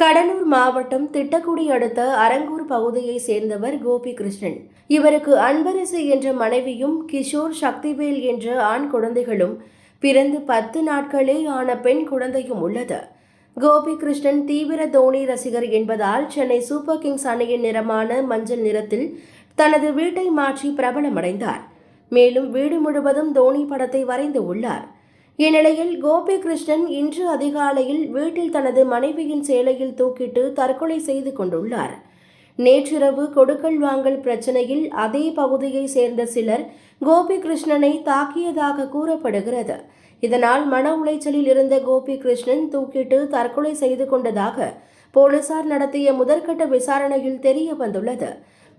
கடலூர் மாவட்டம் திட்டக்குடி அடுத்த அரங்கூர் பகுதியை சேர்ந்தவர் கோபி கிருஷ்ணன் இவருக்கு அன்பரசு என்ற மனைவியும் கிஷோர் சக்திவேல் என்ற ஆண் குழந்தைகளும் பிறந்து பத்து நாட்களே ஆன பெண் குழந்தையும் உள்ளது. கோபி கிருஷ்ணன் தீவிர தோனி ரசிகர் என்பதால் சென்னை சூப்பர் கிங்ஸ் அணியின் நிறமான மஞ்சள் நிறத்தில் தனது வீட்டை மாற்றி பிரபலமடைந்தார். மேலும் வீடு முழுவதும் தோனி படத்தை வரைந்து உள்ளார். இந்நிலையில் கோபி கிருஷ்ணன் இன்று அதிகாலையில் வீட்டில் தனது மனைவியின் சேலையில் தூக்கிட்டு தற்கொலை செய்து கொண்டுள்ளார். நேற்றிரவு கொடுக்கல் வாங்கல் பிரச்சனையில் அதே பகுதியை சேர்ந்த சிலர் கோபி கிருஷ்ணனை தாக்கியதாக கூறப்படுகிறது. இதனால் மன உளைச்சலில் இருந்த கோபி கிருஷ்ணன் தூக்கிட்டு தற்கொலை செய்து கொண்டதாக போலீசார் நடத்திய முதற்கட்ட விசாரணையில் தெரிய வந்துள்ளது.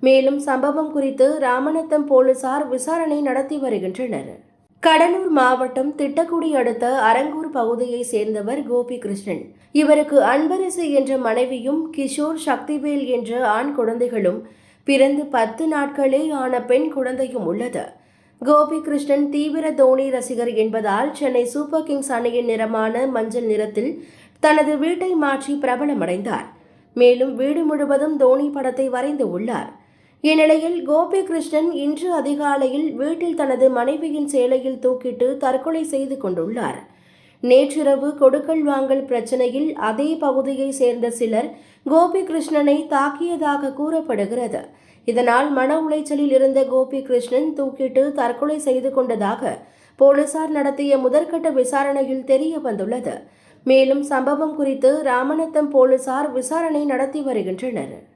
மேலும் சம்பவம் குறித்து ராமநத்தம் போலீசார் விசாரணை நடத்தி வருகின்றனர். கடலூர் மாவட்டம் திட்டக்குடி அடுத்த அரங்கூர் பகுதியை சேர்ந்தவர் கோபி கிருஷ்ணன் இவருக்கு அன்பரசு என்ற மனைவியும் கிஷோர் சக்திவேல் என்ற ஆண் குழந்தைகளும் பிறந்து பத்து நாட்களே ஆன பெண் குழந்தையும் உள்ளது. கோபி கிருஷ்ணன் தீவிர தோனி ரசிகர் என்பதால் சென்னை சூப்பர் கிங்ஸ் அணியின் நிறமான மஞ்சள் நிறத்தில் தனது வீட்டை மாற்றி பிரபலமடைந்தார். மேலும் வீடு முழுவதும் தோனி படத்தை வரைந்து உள்ளார். இந்நிலையில் கோபி கிருஷ்ணன் இன்று அதிகாலையில் வீட்டில் தனது மனைவியின் சேலையில் தூக்கிட்டு தற்கொலை செய்து கொண்டுள்ளார். நேற்றிரவு கொடுக்கல் வாங்கல் பிரச்சனையில் அதே பகுதியை சேர்ந்த சிலர் கோபி கிருஷ்ணனை தாக்கியதாக கூறப்படுகிறது. இதனால் மன உளைச்சலில் இருந்த கோபி கிருஷ்ணன் தூக்கிட்டு தற்கொலை செய்து கொண்டதாக போலீசார் நடத்திய முதற்கட்ட விசாரணையில் தெரிய வந்துள்ளது. மேலும் சம்பவம் குறித்து ராமநத்தம் போலீசார் விசாரணை நடத்தி வருகின்றனர்.